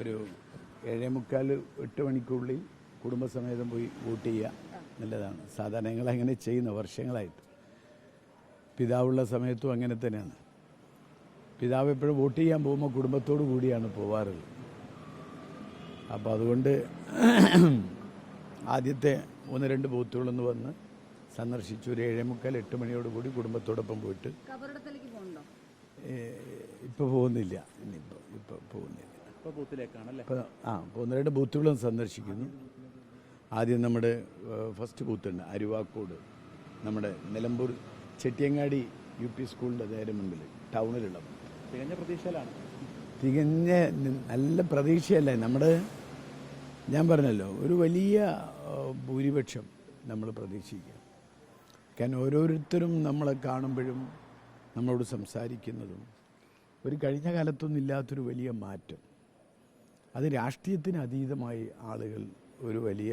ഒരു ഏഴേ മുക്കാൽ എട്ട് മണിക്കുള്ളിൽ കുടുംബസമേതം പോയി വോട്ട് ചെയ്യുക നല്ലതാണ്. സാധാരണ ഞങ്ങൾ അങ്ങനെ ചെയ്യുന്ന വർഷങ്ങളായിട്ട്. പിതാവുള്ള സമയത്തും അങ്ങനെ തന്നെയാണ്. പിതാവ് എപ്പോഴും വോട്ട് ചെയ്യാൻ പോകുമ്പോൾ കുടുംബത്തോടു കൂടിയാണ് പോവാറുള്ളത്. അപ്പോൾ അതുകൊണ്ട് ആദ്യത്തെ ഒന്ന് രണ്ട് ബൂത്തുകളൊന്ന് വന്ന് സന്ദർശിച്ചു ഒരു ഏഴേ മുക്കാൽ എട്ട് മണിയോട് കൂടി കുടുംബത്തോടൊപ്പം പോയിട്ട് ഇപ്പോൾ പോകുന്നില്ല. ഇനിയിപ്പോൾ ഇപ്പോൾ പോകുന്നില്ല. ബൂത്തിലേക്കാണല്ലേ ഇപ്പോൾ ആ ഒന്ന് രണ്ട് ബൂത്തുകളും സന്ദർശിക്കുന്നു. ആദ്യം നമ്മുടെ ഫസ്റ്റ് ബൂത്തുണ്ട് അരുവാക്കോട്. നമ്മുടെ നിലമ്പൂർ ചെട്ടിയങ്ങാടി യു പി സ്കൂളിന്റെ നേരെ മുമ്പിൽ ടൗണിലുള്ള തികഞ്ഞ പ്രതീക്ഷയിലാണ്. തികഞ്ഞ നല്ല പ്രതീക്ഷയല്ലേ? നമ്മുടെ ഞാൻ പറഞ്ഞല്ലോ ഒരു വലിയ ഭൂരിപക്ഷം നമ്മൾ പ്രതീക്ഷിക്കുക കാരണം ഓരോരുത്തരും നമ്മളെ കാണുമ്പോഴും നമ്മളോട് സംസാരിക്കുന്നതും ഒരു കഴിഞ്ഞ കാലത്തൊന്നും ഇല്ലാത്തൊരു വലിയ മാറ്റം. അത് രാഷ്ട്രീയത്തിന് അതീതമായി ആളുകൾ ഒരു വലിയ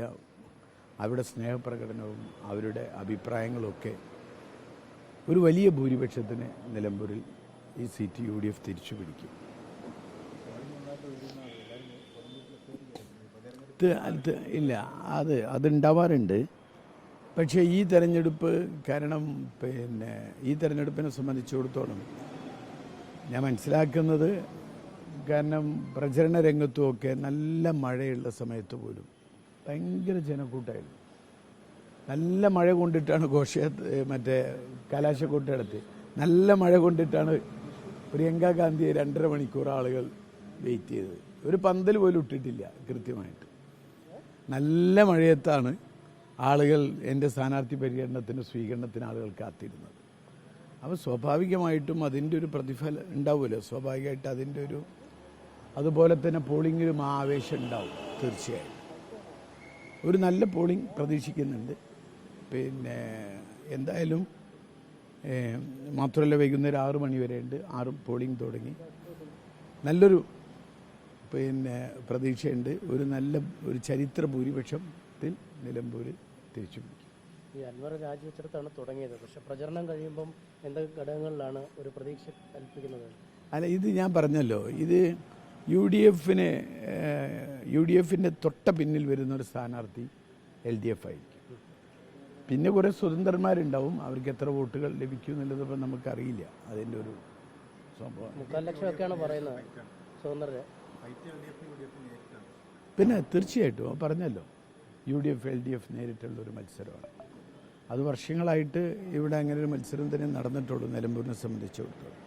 അവരുടെ സ്നേഹപ്രകടനവും അവരുടെ അഭിപ്രായങ്ങളൊക്കെ ഒരു വലിയ ഭൂരിപക്ഷത്തിന് നിലമ്പൂരിൽ ഈ സീറ്റ് യു ഡി എഫ് തിരിച്ചു പിടിക്കും. ഇല്ല അത് അതുണ്ടാവാറുണ്ട്. പക്ഷേ ഈ തെരഞ്ഞെടുപ്പ് കാരണം പിന്നെ ഈ തെരഞ്ഞെടുപ്പിനെ സംബന്ധിച്ചിടത്തോളം ഞാൻ മനസ്സിലാക്കുന്നത് കാരണം പ്രചരണ രംഗത്തുമൊക്കെ നല്ല മഴയുള്ള സമയത്ത് പോലും ഭയങ്കര ജനക്കൂട്ടായിരുന്നു. നല്ല മഴ കൊണ്ടിട്ടാണ് ഘോഷയാത്ര മറ്റേ കലാശക്കൂട്ടടുത്ത് നല്ല മഴ കൊണ്ടിട്ടാണ് പ്രിയങ്ക ഗാന്ധിയെ രണ്ടര മണിക്കൂർ ആളുകൾ വെയിറ്റ് ചെയ്തത്. ഒരു പന്തൽ പോലും ഇട്ടിട്ടില്ല കൃത്യമായിട്ട്. നല്ല മഴയത്താണ് ആളുകൾ എന്റെ സ്ഥാനാർത്ഥി പര്യടനത്തിന് സ്വീകരണത്തിന് ആളുകൾ കാത്തിരുന്നത്. അപ്പോൾ സ്വാഭാവികമായിട്ടും അതിന്റെ ഒരു പ്രതിഫലം ഉണ്ടാവുമല്ലോ? സ്വാഭാവികമായിട്ട് അതിന്റെ ഒരു അതുപോലെ തന്നെ പോളിങ്ങിലും ആ ആവേശം ഉണ്ടാവും തീർച്ചയായും. ഒരു നല്ല പോളിംഗ് പ്രതീക്ഷിക്കുന്നുണ്ട്. പിന്നെ എന്തായാലും മാത്രമല്ല വൈകുന്നേരം ആറ് മണി വരെ ഉണ്ട്. ആറ് പോളിംഗ് തുടങ്ങി. നല്ലൊരു പിന്നെ പ്രതീക്ഷയുണ്ട്. ഒരു നല്ല ഒരു ചരിത്ര ഭൂരിപക്ഷത്തിൽ നിലമ്പൂർ തിരിച്ചു ഈ അൻവർ രാജിവെച്ചിടത്താണ് തുടങ്ങിയത്. പക്ഷെ പ്രചരണം കഴിയുമ്പം എന്തൊക്കെ ഘടകങ്ങളിലാണ് ഒരു പ്രതീക്ഷ കൽപ്പിക്കുന്നത്? അല്ല ഇത് ഞാൻ പറഞ്ഞല്ലോ. ഇത് യു ഡി എഫിന് യു ഡി എഫിന്റെ തൊട്ട പിന്നിൽ വരുന്ന ഒരു സ്ഥാനാർത്ഥി എൽ ഡി എഫ് ആയിരിക്കും. പിന്നെ കുറേ സ്വതന്ത്രന്മാരുണ്ടാവും. അവർക്ക് എത്ര വോട്ടുകൾ ലഭിക്കും എന്നുള്ളത് ഇപ്പം നമുക്കറിയില്ല. അതിന്റെ ഒരു സംഭവം മുക്കാൽ ലക്ഷമൊക്കെയാണ് പറയുന്നത്. സ്വതന്ത്രര്. പിന്നെ തീർച്ചയായിട്ടും പറഞ്ഞല്ലോ U D F L D F നേരിട്ടുള്ള ഒരു മത്സരമാണ്. അത് വർഷങ്ങളായിട്ട് ഇവിടെ അങ്ങനെ ഒരു മത്സരം തന്നെ നടന്നിട്ടുള്ളൂ നിലമ്പൂരിനെ സംബന്ധിച്ചിടത്തോളം.